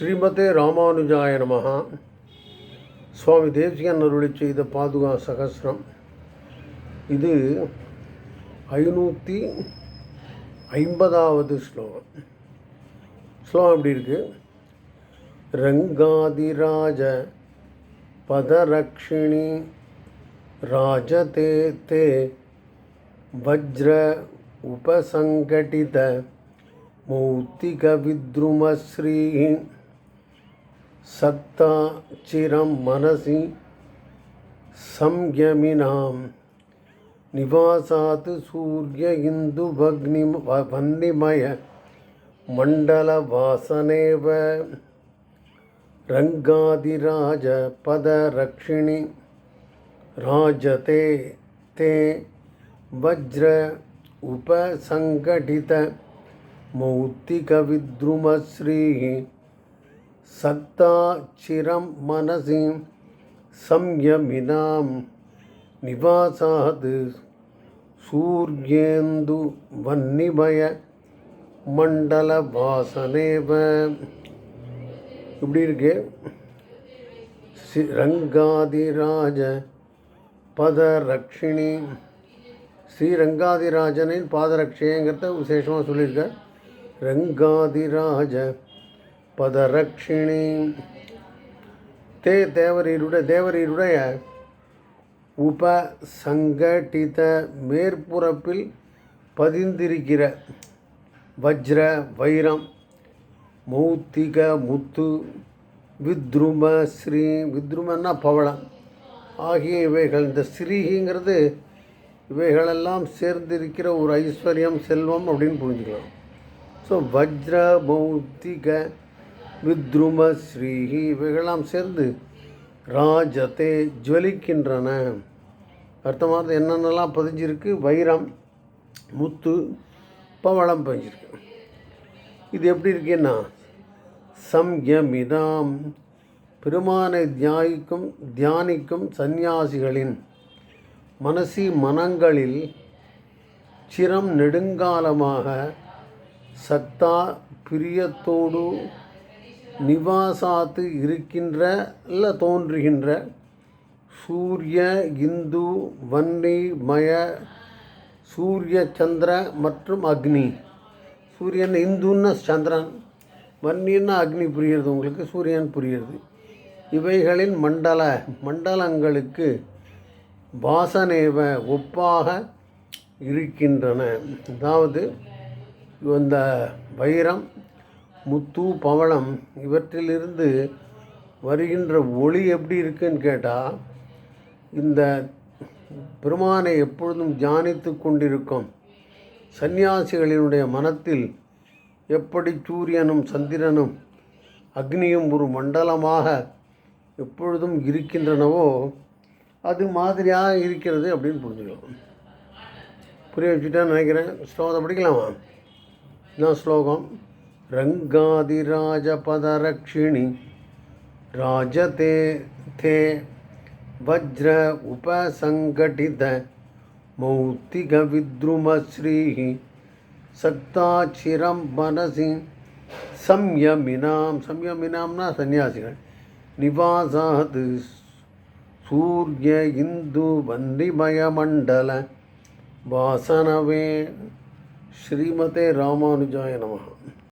ஸ்ரீமதே ராமானுஜாய நமஹா. சுவாமி தேசிகன் அருளி செய்த பாதுகா சகசிரம். இது ஐநூற்றி ஐம்பதாவது ஸ்லோகம். ஸ்லோகம் எப்படி இருக்கு? ரங்காதிராஜ பதரக்ஷிணி ராஜதே தே வஜ்ர உபசங்கடித मौक्तिकविद्रुमश्रीः सक्ता चिरं मनसि संयमिनां निवासात् सूर्य इन्दुभग्नि वह्निमय मण्डलवासनेव रङ्गादिराजपदरक्षिणि राजते ते वज्र उपसङ्घटित சத்தாச்சிரம் மனசி சம்யமினாம் நிவாசாது சூர்யேந்து வன்னிபய மண்டல வாசனேவ இப்படி இருக்கு. ஸ்ரீரங்காதிராஜ பதரக்ஷிணி. ஸ்ரீரங்காதிராஜனின் பாதரட்சைங்கிறத விசேஷமாக சொல்லியிருக்கார். ரங்காதிராஜ பதரக்ஷிணி. தே தேவரீருடைய தேவரீருடைய உபசங்கடித மேற்புறப்பில் பதிந்திருக்கிற வஜ்ர வைரம் மௌத்திக முத்து வித்ரும ஸ்ரீ வித்ருமன்னா பவளம் ஆகிய இவைகள். இந்த ஸ்ரீங்கிறது இவைகளெல்லாம் சேர்ந்திருக்கிற ஒரு ஐஸ்வர்யம் செல்வம் அப்படின்னு புரிஞ்சுக்கலாம். ஸோ வஜ்ர மௌத்திக வித்ரும ஸ்ரீஹி இவைகளாம் சேர்ந்து ராஜத்தை ஜுவலிக்கின்றன. அர்த்தமாக என்னென்னலாம் பதிஞ்சிருக்கு? வைரம் முத்து பவளம் பதிஞ்சிருக்கு. இது எப்படி இருக்குன்னா சம்யமிதாம். பெருமானை தியாயிக்கும் தியானிக்கும் சந்நியாசிகளின் மனசி மனங்களில் சிரம் நெடுங்காலமாக சத்தா பிரியத்தோடு நிவாசாத்து இருக்கின்ற இல்லை தோன்றுகின்ற சூரிய இந்து வன்னி மய சூரிய சந்திர மற்றும் அக்னி. சூரியன் இந்துன்னா சந்திரன் வன்னின்னா அக்னி புரியுறது உங்களுக்கு சூரியன் புரியுறது. இவைகளின் மண்டல மண்டலங்களுக்கு வாசனேவ ஒப்பாக இருக்கின்றன. அதாவது இந்த வைரம் முத்து பவளம் இவற்றிலிருந்து வருகின்ற ஒளி எப்படி இருக்குன்னு கேட்டால் இந்த பெருமானை எப்பொழுதும் தியானித்து கொண்டிருக்கும் சந்நியாசிகளினுடைய மனத்தில் எப்படி சூரியனும் சந்திரனும் அக்னியும் ஒரு மண்டலமாக எப்பொழுதும் இருக்கின்றனவோ அது மாதிரியாக இருக்கிறது அப்படின்னு புரிஞ்சுக்கலாம். புரிய வச்சுட்டேன்னு நினைக்கிறேன். ஸ்லோகத்தை படிக்கலாமா? என்ன ஸ்லோகம்? ரங்காதிராஜபதரக்ஷிணி ராஜதே தே வஜ்ர உபசங்கடித மௌத்திகவித்ருமஸ்ரீः சக்தாச்சிரம் மனசி சம்யமினாம் சம்யமினாம்னா சன்னியாசிகள் நிவாசாத் சூரிய இந்து வந்திமயமண்டல வாசனவே ஸ்ரீமதே ராமானுஜாய நமः